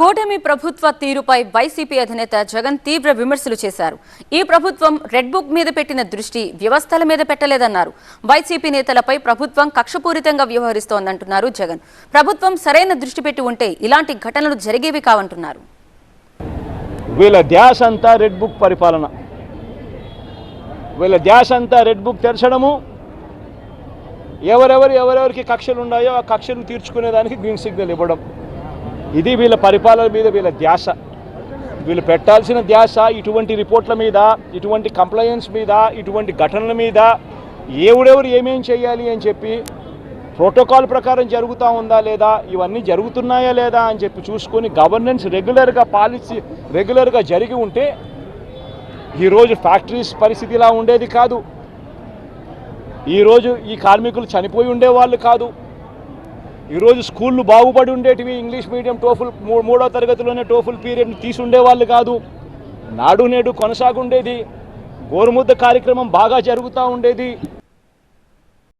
కూటమి ప్రభుత్వ తీరుపై వైసీపీ అధినేత జగన్ తీవ్ర విమర్శలు చేశారు. ఈ ప్రభుత్వం రెడ్ బుక్ మీద పెట్టిన దృష్టి వ్యవస్థల మీద పెట్టలేదన్నారు. వైసీపీ నేతలపై ప్రభుత్వం కక్షపూరితంగా వ్యవహరిస్తోందంటున్నారు జగన్. ప్రభుత్వం సరైన దృష్టి పెట్టి ఉంటే ఇలాంటి ఘటనలు జరిగేవి కావంటున్నారు. వీళ్ళ ధ్యాస అంతా రెడ్ బుక్ పరిపాలన. వీళ్ళ ధ్యాస అంతా రెడ్ బుక్ తెరచడము. ఎవరెవరు ఎవరెవరికి కక్షలు ఉన్నాయో ఆ కక్షలు తీర్చుకునేదానికి గ్రీన్ సిగ్నల్ ఇవ్వడం. ఇది వీళ్ళ పరిపాలన మీద వీళ్ళ ధ్యాస. వీళ్ళు పెట్టాల్సిన ధ్యాస ఇటువంటి రిపోర్ట్ల మీద ఇటువంటి కంప్లైంట్స్ మీద ఇటువంటి ఘటనల మీద ఎవడెవరు ఏమేం చేయాలి అని చెప్పి ప్రోటోకాల్ ప్రకారం జరుగుతూ ఉందా లేదా ఇవన్నీ జరుగుతున్నాయా లేదా అని చెప్పి చూసుకొని గవర్నెన్స్ రెగ్యులర్గా పాలసీ రెగ్యులర్గా జరిగి ఉంటే ఈరోజు ఫ్యాక్టరీస్ పరిస్థితి ఇలా ఉండేది కాదు. ఈరోజు ఈ కార్మికులు చనిపోయి ఉండేవాళ్ళు కాదు. ఈరోజు స్కూళ్ళు బాగుపడి ఉండేటివి ఇంగ్లీష్ మీడియం టోఫుల్ మూ- మూడో తరగతిలోనే టోఫుల్ పీరియడ్ తీసుండేవాళ్ళు కాదు. నాడు నేడు కొనసాగుండేది. గోరుముద్ద కార్యక్రమం బాగా జరుగుతూ ఉండేది.